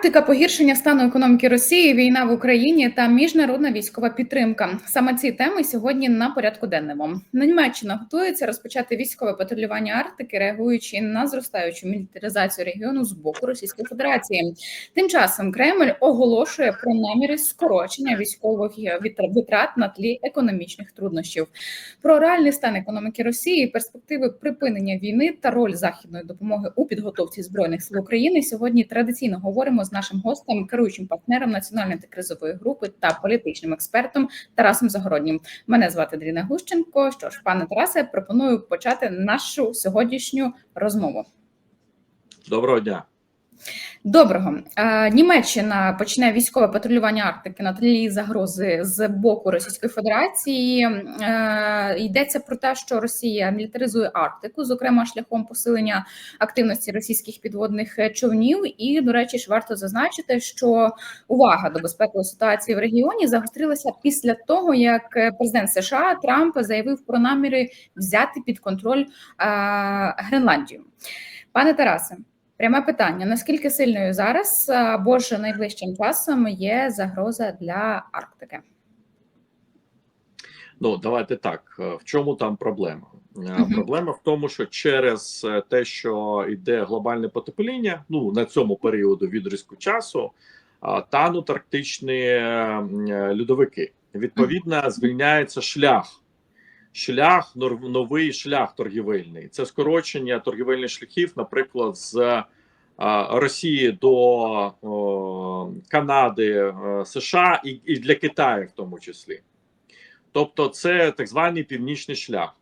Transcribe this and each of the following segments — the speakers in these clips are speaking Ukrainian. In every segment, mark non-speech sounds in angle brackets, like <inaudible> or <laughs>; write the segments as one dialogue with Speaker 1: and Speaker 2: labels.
Speaker 1: Арктика, погіршення стану економіки Росії, війна в Україні та міжнародна військова підтримка. Саме ці теми сьогодні на порядку денному. Німеччина готується розпочати військове патрулювання Арктики, реагуючи на зростаючу мілітаризацію регіону з боку Російської Федерації. Тим часом Кремль оголошує про наміри скорочення військових вітр- витрат на тлі економічних труднощів. Про реальний стан економіки Росії, перспективи припинення війни та роль західної допомоги у підготовці збройних сил України сьогодні традиційно говоримо з нашим гостем, керуючим партнером національної антикризової групи та політичним експертом Тарасом Загороднім. Мене звати Дріна Гущенко. Що ж, пане Тарасе, пропоную почати нашу сьогоднішню розмову.
Speaker 2: Доброго дня.
Speaker 1: Доброго Німеччина почне військове патрулювання Арктики на тлі загрози з боку Російської Федерації. Е, Йдеться про те, що Росія мілітаризує Арктику, зокрема шляхом посилення активності російських підводних е, човнів. І, до речі, ж варто зазначити, що увага до безпекової ситуації в регіоні загострилася після того, як е, президент США Трамп заявив про наміри взяти під контроль Гренландію. Пане Тарасе. Пряме питання: наскільки сильною зараз або ж найближчим часом є загроза для Арктики?
Speaker 2: Ну давайте так. е, В чому там проблема? Е, Проблема в тому, що через е, те, що йде глобальне потепління, ну на цьому періоду відрізку часу тануть арктичні е, льодовики. Відповідно, звільняється шлях. Шлях, новий шлях торгівельний. Це скорочення торгівельних шляхів, наприклад, з Росії до Канади, е, США і, для Китаю, в тому числі. Тобто, це так званий північний шлях.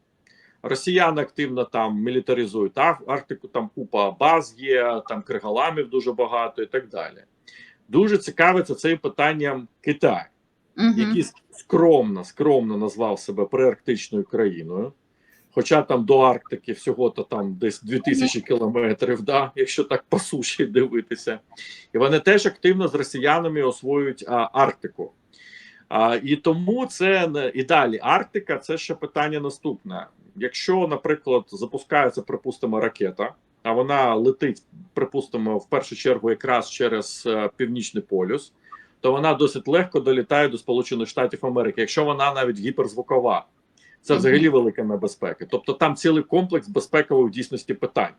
Speaker 2: Росіяни активно там мілітаризують Ар- Арктику, там купа баз є, там кригаламів дуже багато і так далі. Дуже цікавиться цим питанням Китай,
Speaker 1: Мгм.
Speaker 2: який скромно, скромно назвав себе приарктичною країною. Хоча там до Арктики всього-то там десь 2000 кілометрів, да, якщо так по суші дивитися. І вони теж активно з росіянами освоюють а, Арктику. А, і тому це і далі Арктика це ще питання наступне. Якщо, наприклад, запускається, припустимо, ракета, а вона летить, припустимо, в першу чергу якраз через е, північний полюс, то вона досить легко долітає до Сполучених Штатів Америки, якщо вона навіть гіперзвукова. Це взагалі велика небезпека. Тобто там цілий комплекс безпекових в дійсності питань.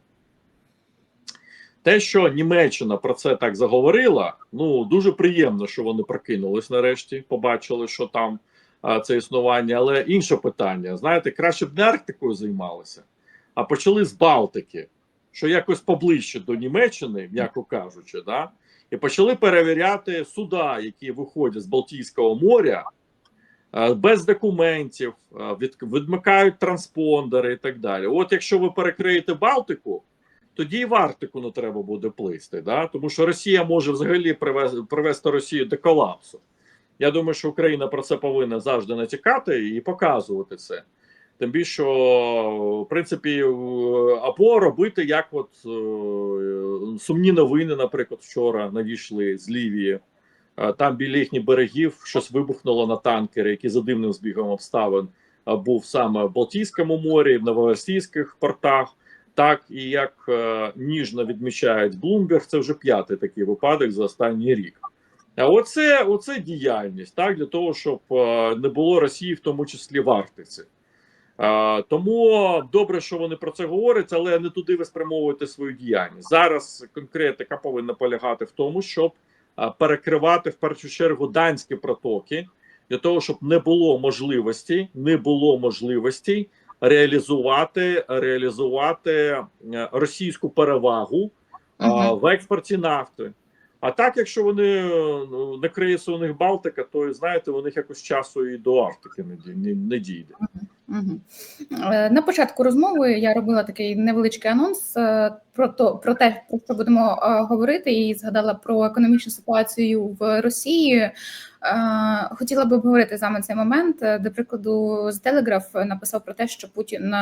Speaker 2: Те, що Німеччина про це так заговорила, ну дуже приємно, що вони прокинулись нарешті, побачили, що там а, це існування. Але інше питання: знаєте, краще б не Арктикою займалися, а почали з Балтики, що якось поближче до Німеччини, м'яко кажучи, да? І почали перевіряти суда, які виходять з Балтійського моря. е, Без документів е, від, відмикають транспондери і так далі. От якщо ви перекриєте Балтику, тоді і в Арктику не треба буде плисти, да? тому що Росія може взагалі привез- привести Росію до колапсу. Я думаю, що Україна про це повинна завжди натякати і показувати це. Тим більше, що, в принципі, або робити, як от е, сумні новини, наприклад, вчора надійшли з Лівії. Е, Там біля їхніх берегів щось вибухнуло на танкери, який за дивним збігом обставин е, був саме в Балтійському морі, в новоросійських портах. Так і як ніжно відмічають Bloomberg, це вже п'ятий такий випадок за останній рік. А оце, оце діяльність так для того, щоб не було Росії, в тому числі в Арктиці. Е, тому добре, що вони про це говорять, але не туди ви спрямовуєте свою діяльність. Зараз конкретика повинна полягати в тому, щоб е, перекривати в першу чергу данські протоки, для того, щоб не було можливості, не було можливості реалізувати, реалізувати е, російську перевагу а,
Speaker 1: Мгм.
Speaker 2: в експорті нафти. А так, якщо вони ну, не криється у них Балтика, то знаєте, у них якось часу і до Арктики не дійде.
Speaker 1: Е, На початку розмови я робила такий невеличкий анонс е, про то про те, про що будемо е, говорити, і згадала про економічну ситуацію в Росії. Е, Хотіла би обговорити саме цей момент. Е, До прикладу, з Телеграф написав про те, що Путін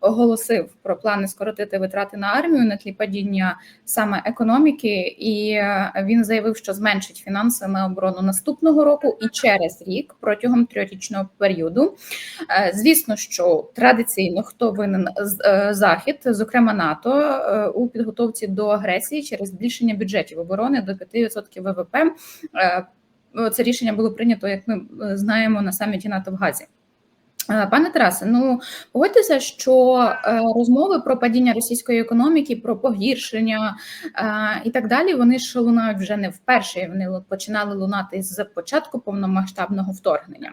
Speaker 1: оголосив про плани скоротити витрати на армію на тлі падіння саме економіки, і е, він заявив, що зменшить фінанси на оборону наступного року і через рік протягом трьохрічного періоду. Звісно, що традиційно хто винен З- захід, зокрема НАТО, у підготовці до агресії через збільшення бюджетів оборони до 5% ВВП. Е, Це рішення було прийнято, як ми е, знаємо, на саміті НАТО в Газі. Е, Пане Тарасе, ну погодьтеся, що розмови про падіння російської економіки, про погіршення і так далі, вони ж лунають вже не вперше. Вони починали лунати з початку повномасштабного вторгнення.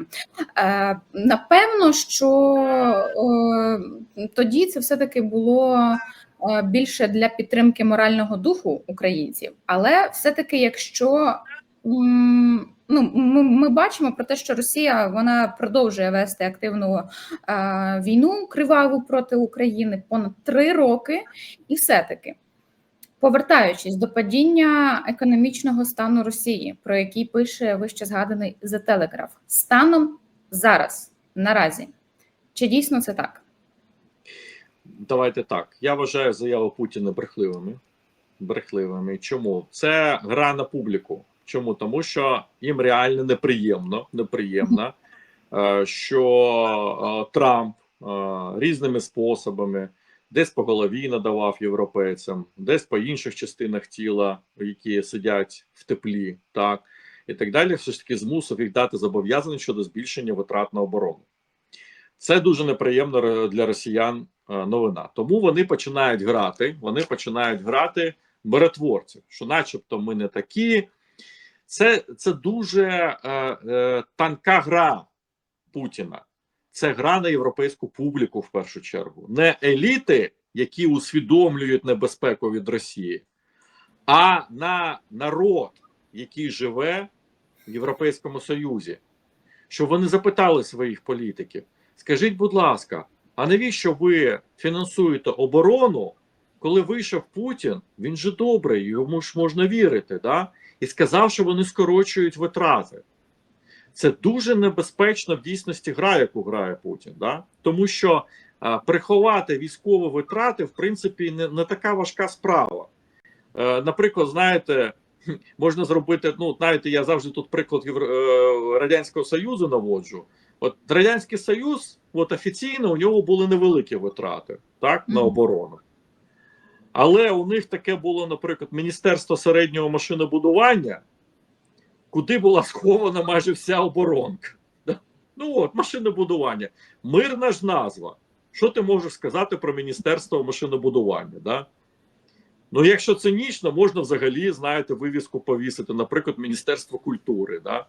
Speaker 1: Напевно, що тоді це все таки було більше для підтримки морального духу українців, але все-таки, якщо м, ну, ми, ми бачимо про те, що Росія вона продовжує вести активну е, війну криваву проти України понад три роки, і все-таки. Повертаючись до падіння економічного стану Росії, про який пише вище згаданий The Telegraph, станом зараз, наразі, чи дійсно це так?
Speaker 2: Давайте так. Я вважаю заяви Путіна брехливими. Брехливими. Чому? Це гра на публіку. Чому? Тому що їм реально неприємно, неприємно, е, що е, Трамп е, різними способами десь по голові надавав європейцям, десь по інших частинах тіла, які сидять в теплі, так і так далі. Все ж таки змусив їх дати зобов'язання щодо збільшення витрат на оборону. Це дуже неприємно для росіян новина. Тому вони починають грати. Вони починають грати миротворців, що, начебто, ми не такі. Це, це дуже е, е, танка гра Путіна. Це гра на європейську публіку в першу чергу, не еліти, які усвідомлюють небезпеку від Росії, а на народ, який живе в Європейському Союзі, щоб вони запитали своїх політиків: скажіть, будь ласка, а навіщо ви фінансуєте оборону, коли вийшов Путін? Він же добрий, йому ж можна вірити, да? І сказав, що вони скорочують витрати. Це дуже небезпечна в дійсності гра, яку грає Путін, да? тому що а, приховати військові витрати, в принципі, не, не така важка справа. Е, наприклад, знаєте, <laughs> можна зробити. Ну, знаєте, я завжди тут приклад е, Радянського Союзу наводжу. От Радянський Союз, от офіційно у нього були невеликі витрати так, на оборону. Але у них таке було, наприклад, Міністерство середнього машинобудування, куди була схована майже вся оборонка. Ну от, машинобудування. Мирна ж назва. Що ти можеш сказати про Міністерство машинобудування? Да? Ну, якщо цинічно, можна взагалі, знаєте, вивіску повісити, наприклад, Міністерство культури, да?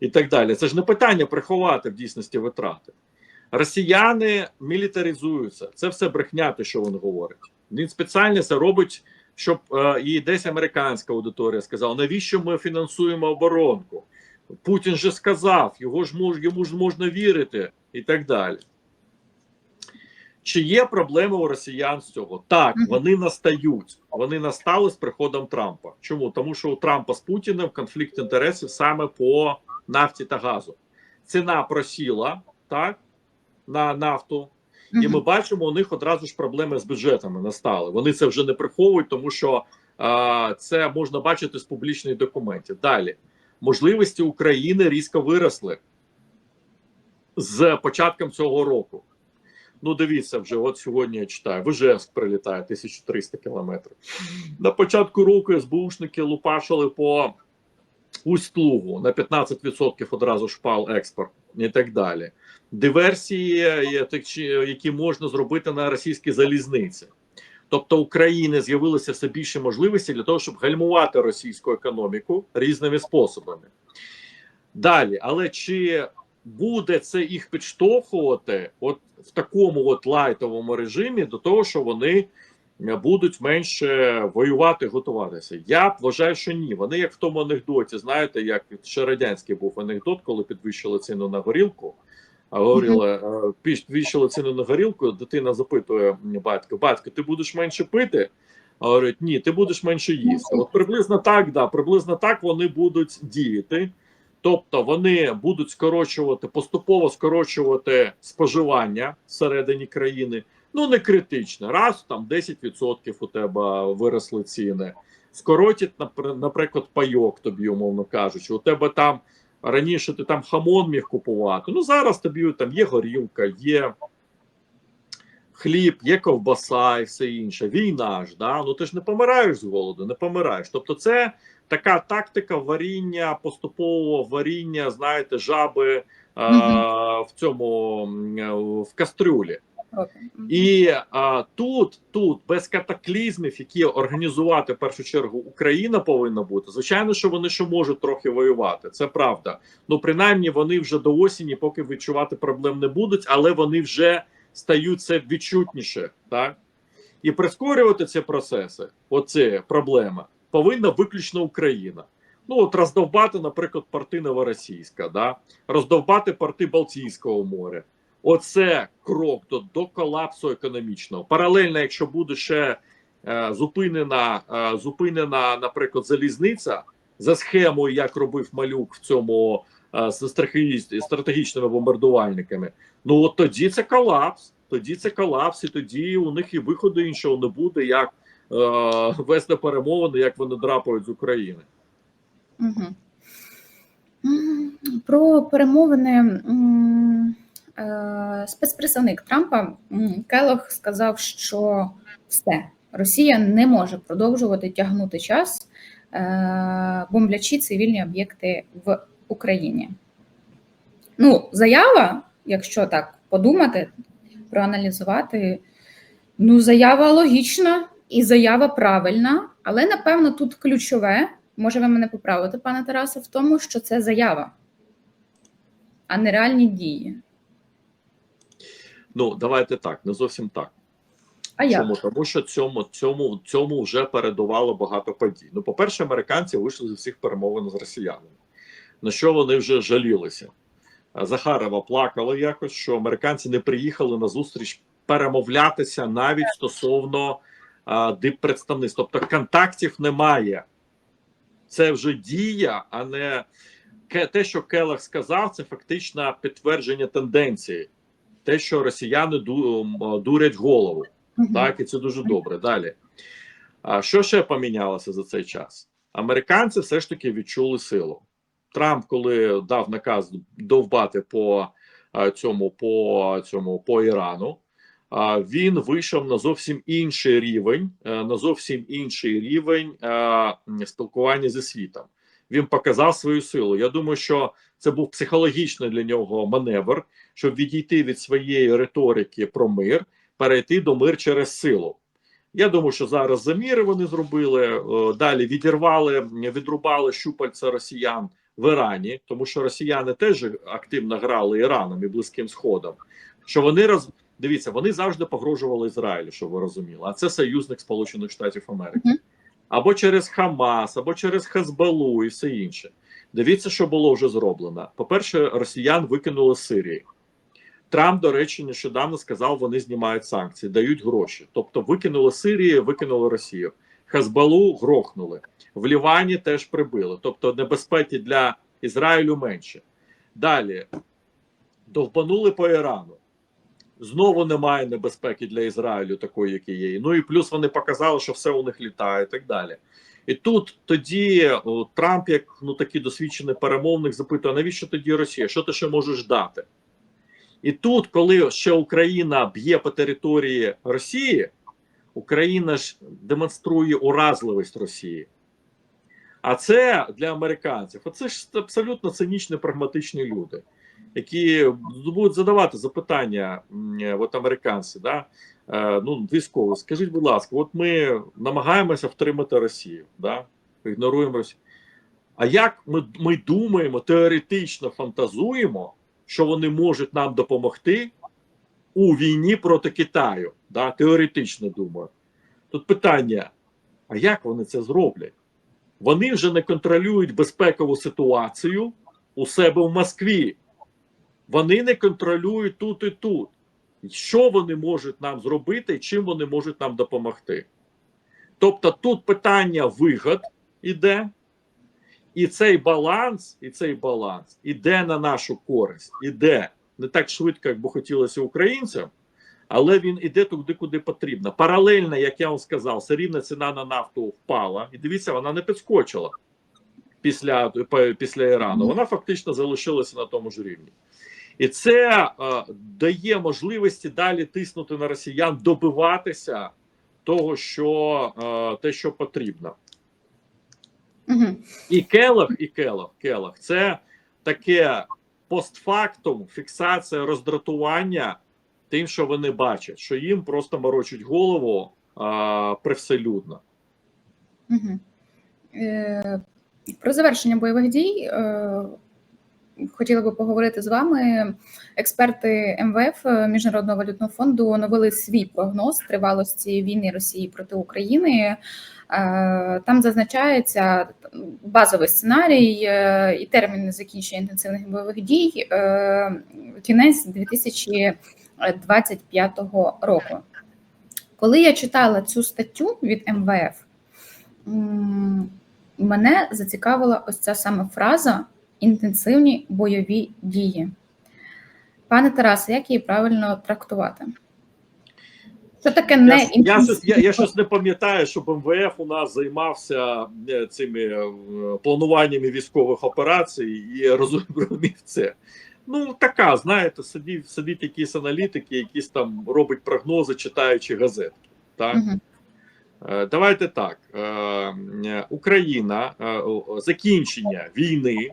Speaker 2: і так далі. Це ж не питання приховати в дійсності витрати. Росіяни мілітаризуються. Це все брехня, те, що він говорить. Він спеціально це робить, щоб е, і десь американська аудиторія сказала, навіщо ми фінансуємо оборонку? Путін же сказав, його ж мож, йому ж можна вірити, і так далі. Чи є проблеми у росіян з цього? Так, вони настають. Вони настали з приходом Трампа. Чому? Тому що у Трампа з Путіним конфлікт інтересів саме по нафті та газу. Ціна просіла так на нафту, і ми бачимо, у них одразу ж проблеми з бюджетами настали. Вони це вже не приховують, тому що а, це можна бачити з публічних документів. Далі можливості України різко виросли з початком цього року. Ну, дивіться, вже от сьогодні я читаю. В Ижевськ прилітає 1300 кілометрів. На початку року СБУшники лупашили по Усть-Лугу на 15% одразу шпал експорт і так далі. Диверсії, які можна зробити на російській залізниці. Тобто України з'явилися все більше можливостей для того, щоб гальмувати російську економіку різними способами. Далі, але чи буде це їх підштовхувати от в такому от лайтовому режимі до того, що вони будуть менше воювати, готуватися? Я вважаю, що ні. Вони як в тому анекдоті, знаєте, як ще радянський був анекдот, коли підвищили ціну на горілку. А говорила, е, підвищили ціну на горілку, дитина запитує батька: батько, ти будеш менше пити? А говорить, ні, ти будеш менше їсти. От приблизно так, да, приблизно так вони будуть діяти. Тобто вони будуть скорочувати, поступово скорочувати споживання всередині країни. Ну не критично. Раз там 10% у тебе виросли ціни. Скоротять, напр- наприклад, пайок тобі, умовно кажучи. У тебе там раніше ти там хамон міг купувати. Ну зараз тобі там є горілка, є хліб, є ковбаса і все інше. Війна ж, да? ну ти ж не помираєш з голоду, не помираєш. Тобто, це така тактика варіння, поступового варіння, знаєте, жаби е, в цьому в кастрюлі. І а, тут, тут без катаклізмів, які організувати в першу чергу Україна повинна бути. Звичайно, що вони ще можуть трохи воювати. Це правда. Ну принаймні вони вже до осені, поки відчувати проблем не будуть, але вони вже стають це відчутніше, так і прискорювати ці процеси. Оце проблема повинна виключно Україна. Ну от роздовбати, наприклад, порти Новоросійська, да роздовбати порти Балтійського моря. Оце крок до, до колапсу економічного. Паралельно, якщо буде ще е, зупинена, е, зупинена, наприклад, залізниця за схемою, як робив малюк в цьому е, з стратегічними, бомбардувальниками. Ну от тоді це колапс. Тоді це колапс, і тоді у них і виходу іншого не буде, як е, вести перемовини, як вони драпають з України.
Speaker 1: Угу. Про перемовини спецпредставник Трампа Келох сказав, що все, Росія не може продовжувати тягнути час, е, бомблячи цивільні об'єкти в Україні. Ну, заява, якщо так подумати, проаналізувати, ну, заява логічна і заява правильна, але напевно тут ключове. Може, ви мене поправите, пане Тарасе, в тому, що це заява, а не реальні дії.
Speaker 2: Ну давайте так, не зовсім так.
Speaker 1: А як?
Speaker 2: Чому? Тому що цьому, цьому, цьому вже передувало багато подій. Ну, по-перше, американці вийшли з усіх перемовин з росіянами, на що вони вже жалілися. Захарова плакала якось, що американці не приїхали на зустріч перемовлятися навіть стосовно а, диппредставництва. Тобто контактів немає. Це вже дія, а не те, що Келах сказав, це фактично підтвердження тенденції. Те, що росіяни ду- дурять голову. Так, і це дуже добре. Далі. А що ще помінялося за цей час? Американці все ж таки відчули силу. Трамп, коли дав наказ довбати по цьому, по цьому по Ірану, він вийшов на зовсім інший рівень, е, на зовсім інший рівень е, спілкування зі світом. Він показав свою силу. Я думаю, що це був психологічний для нього маневр, щоб відійти від своєї риторики про мир перейти до мир через силу. Я думаю, що зараз заміри вони зробили. е, Далі відірвали, відрубали щупальця росіян в Ірані, тому що росіяни теж активно грали Іраном і Близьким Сходом. Що вони роз дивіться, вони завжди погрожували Ізраїлю, щоб ви розуміли. А це союзник Сполучених Штатів Америки. Або через Хамас, або через Хезбалу і все інше. Дивіться, що було вже зроблено. По-перше, росіян викинули з Сирії. Трамп, до речі, нещодавно сказав, вони знімають санкції, дають гроші. Тобто викинули Сирію, викинули Росію. Хазбалу грохнули. В Лівані теж прибили. Тобто небезпеки для Ізраїлю менше. Далі довбанули по Ірану. Знову немає небезпеки для Ізраїлю, такої, як є. Ну і плюс вони показали, що все у них літає, і так далі. І тут тоді о, Трамп, як ну такий досвідчений перемовник, запитує: навіщо тоді Росія? Що ти ще можеш дати? І тут, коли ще Україна б'є по території Росії, Україна ж демонструє уразливість Росії. А це для американців. Оце ж абсолютно цинічні, прагматичні люди, які будуть задавати запитання, от американці, да? е, ну, військово, скажіть, будь ласка, от ми намагаємося втримати Росію, да? ігноруємо Росію. А як ми, ми думаємо, теоретично фантазуємо, що вони можуть нам допомогти у війні проти Китаю? Да? Теоретично думаю. Тут питання: а як вони це зроблять? Вони вже не контролюють безпекову ситуацію у себе в Москві. Вони не контролюють тут і тут. Що вони можуть нам зробити і чим вони можуть нам допомогти? Тобто тут питання вигод іде, І цей баланс, і цей баланс іде на нашу користь, іде не так швидко, як би хотілося українцям, але він іде туди, куди потрібно. Паралельно, як я вам сказав, все рівно ціна на нафту впала, і дивіться, вона не підскочила після, після Ірану. Вона фактично залишилася на тому ж рівні. І це е, дає можливості далі тиснути на росіян, добиватися того, що е, те, що потрібно.
Speaker 1: Угу.
Speaker 2: І Келах, і Келах, Келах це таке постфактум, фіксація роздратування тим, що вони бачать, що їм просто морочать голову а, привселюдно.
Speaker 1: Угу. Е, про завершення бойових дій е, хотіла би поговорити з вами. Експерти МВФ е, Міжнародного валютного фонду оновили свій прогноз тривалості війни Росії проти України. Е, Там зазначається базовий сценарій е, і термін закінчення інтенсивних бойових дій кінець 2025 року. Коли я читала цю статтю від МВФ, мене зацікавила ось ця саме фраза інтенсивні бойові дії. Пане Тарасе, як її правильно трактувати? Що таке не
Speaker 2: Я, я, я, я щось не пам'ятаю, щоб МВФ у нас займався е, цими е, плануваннями військових операцій і розумів це. Ну, така, знаєте, сидів, сидять якісь аналітики, якісь там роблять прогнози, читаючи газетки. Так? Е, Давайте так. Україна, закінчення війни,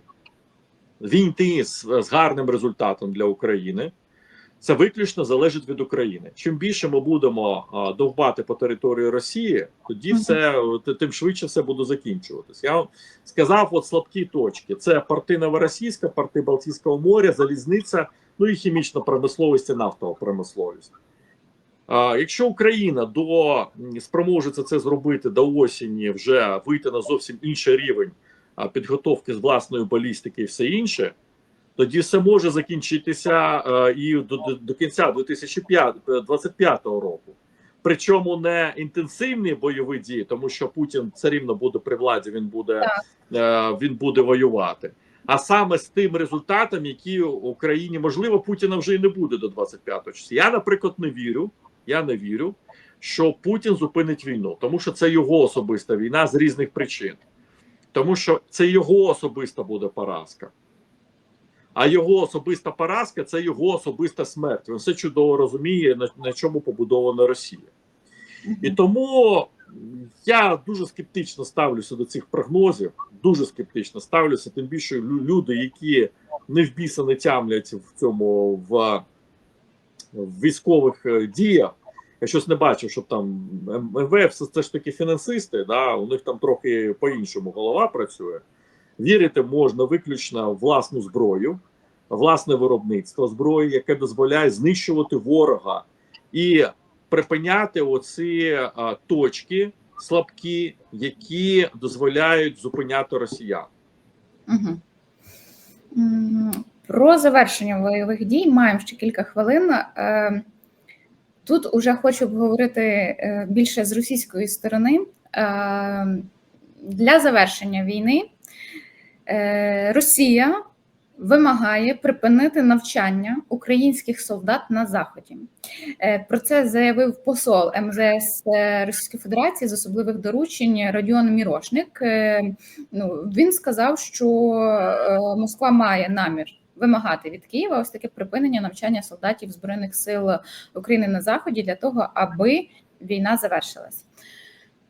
Speaker 2: війни з, з гарним результатом для України. Це виключно залежить від України. Чим більше ми будемо а, довбати по території Росії, тоді все тим швидше все буде закінчуватись. Я вам сказав, от слабкі точки: це порти Новоросійська, порти Балтійського моря, залізниця, ну і хімічна промисловість і нафтова промисловість. А, якщо Україна до спроможеться це зробити до осені, вже вийти на зовсім інший рівень підготовки з власної балістики і все інше, тоді все може закінчитися е, і до, до, до кінця 2025 року. Причому не інтенсивні бойові дії, тому що Путін все рівно буде при владі, він буде, е, він буде воювати. А саме з тим результатом, які Україні можливо Путіна вже і не буде до 25-го числа. Я, наприклад, не вірю. Я не вірю, що Путін зупинить війну, тому що це його особиста війна з різних причин, тому що це його особиста буде поразка. А його особиста поразка це його особиста смерть. Він все чудово розуміє, на, на чому побудована Росія. І тому я дуже скептично ставлюся до цих прогнозів. Дуже скептично ставлюся, тим більше люди, які не в біса не тямлять в цьому в, в військових е, діях. Я щось не бачив, щоб там МВФ це, ж таки фінансисти, да, у них там трохи по-іншому голова працює. Вірити можна виключно в власну зброю, власне виробництво зброї, яке дозволяє знищувати ворога і припиняти оці а, точки слабкі, які дозволяють зупиняти росіян.
Speaker 1: Угу. Про завершення бойових дій маємо ще кілька хвилин. Е, Тут уже хочу обговорити е, більше з російської сторони. Е, Для завершення війни е, Росія вимагає припинити навчання українських солдат на заході. Про це заявив посол МЗС Російської Федерації з особливих доручень Родіон Мірошник. Ну він сказав, що Москва має намір вимагати від Києва ось таке припинення навчання солдатів збройних сил України на заході для того, аби війна завершилась.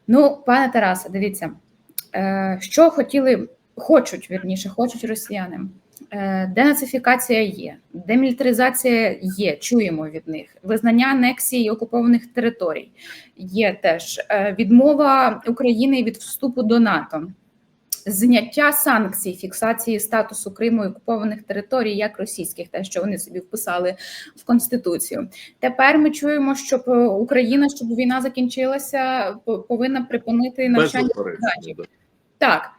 Speaker 1: Ну, пане Тарасе, дивіться, е, що хотіли, хочуть вірніше, хочуть росіяни. Е, Денацифікація є, демілітаризація є, чуємо від них. Визнання анексії окупованих територій є теж Е, відмова України від вступу до НАТО, зняття санкцій, фіксації статусу Криму і окупованих територій, як російських, те, що вони собі вписали в конституцію. Тепер ми чуємо, що Україна, щоб війна закінчилася, повинна припинити навчання. Солдатів. Так.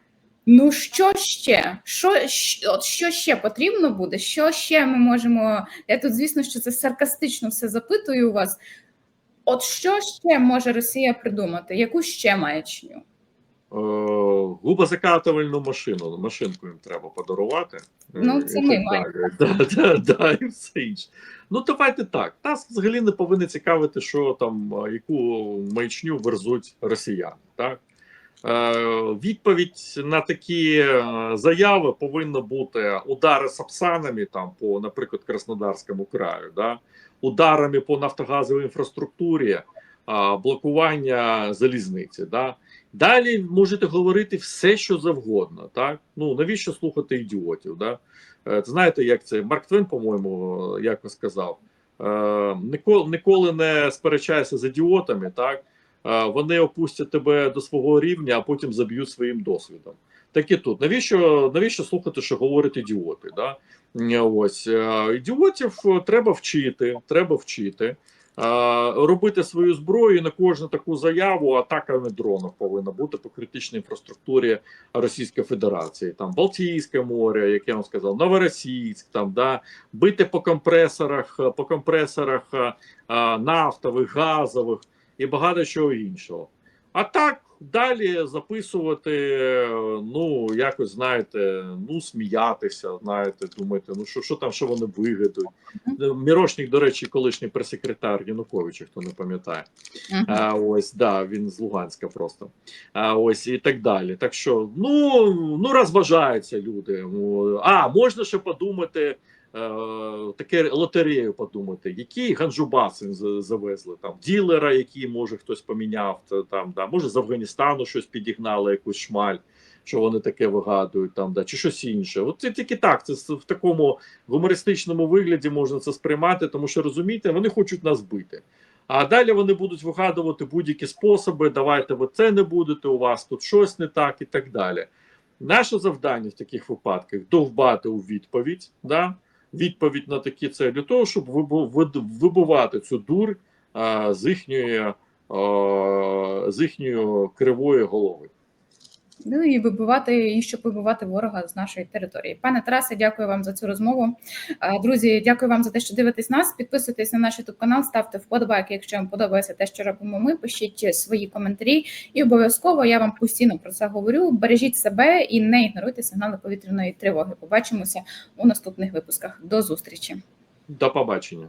Speaker 1: Ну що ще? Що, щ- от що ще потрібно буде? Що ще ми можемо? Я тут, звісно, що це саркастично все запитую у вас. От що ще може Росія придумати? Яку ще маячню?
Speaker 2: Е, губозакатувальну машину, машинку їм треба подарувати.
Speaker 1: Ну,
Speaker 2: Е,
Speaker 1: це ми маємо. <laughs>
Speaker 2: Да, да, да, і все інше. Ну, давайте так. Нас взагалі не повинно цікавити, що там, яку маячню верзуть росіяни. Так? Е, відповідь на такі заяви повинна бути удари сапсанами там по, наприклад, Краснодарському краю, да? ударами по нафтогазовій інфраструктурі, блокування залізниці. Да? Далі можете говорити все, що завгодно. Так? Ну навіщо слухати ідіотів? Да? Е, Знаєте, як це Марк Твен, по-моєму, якось сказав: е, ніколи, ніколи не сперечайся з ідіотами, так Е, вони опустять тебе до свого рівня, а потім заб'ють своїм досвідом. Так і тут. Навіщо навіщо слухати, що говорять ідіоти? Да? Ось ідіотів треба вчити, треба вчити. Робити свою зброю на кожну таку заяву атаками дронів повинна бути по критичній інфраструктурі Російської Федерації. Там Балтійське море, як я вам сказав, Новоросійськ, там да бити по компресорах, по компресорах нафтових, газових і багато чого іншого. А так далі записувати, ну якось знаєте, ну сміятися, знаєте, думаєте, ну що, що там, що вони вигадують. Мірошник, до речі, колишній прес-секретар Януковича, хто не пам'ятає. А, ось да, він з Луганська просто. А, ось і так далі. Так що, ну, ну розважаються люди. А, можна ще подумати. Е, Таке лотерею подумати, який ганджубас він за- завезли там ділера, який може хтось поміняв там, да, може з Афганістану щось підігнали, якусь шмаль, що вони таке вигадують, там, да, чи щось інше. От це тільки так, це в такому гумористичному вигляді можна це сприймати, тому що розумієте, вони хочуть нас бити. А далі вони будуть вигадувати будь-які способи. Давайте ви це не будете, у вас тут щось не так і так далі. Наше завдання в таких випадках довбати у відповідь, да? Відповідь на такі це для того, щоб вибивати цю дурь з їхньої з їхньої кривої голови.
Speaker 1: Ну і вибивати і щоб вибивати ворога з нашої території. Пане Тарасе, дякую вам за цю розмову. Друзі, дякую вам за те, що дивитесь нас. Підписуйтесь на наш youtube канал, ставте вподобайки, якщо вам подобається те, що робимо. Ми пишіть свої коментарі, і обов'язково я вам постійно про це говорю. Бережіть себе і не ігноруйте сигнали повітряної тривоги. Побачимося у наступних випусках. До зустрічі.
Speaker 2: До побачення.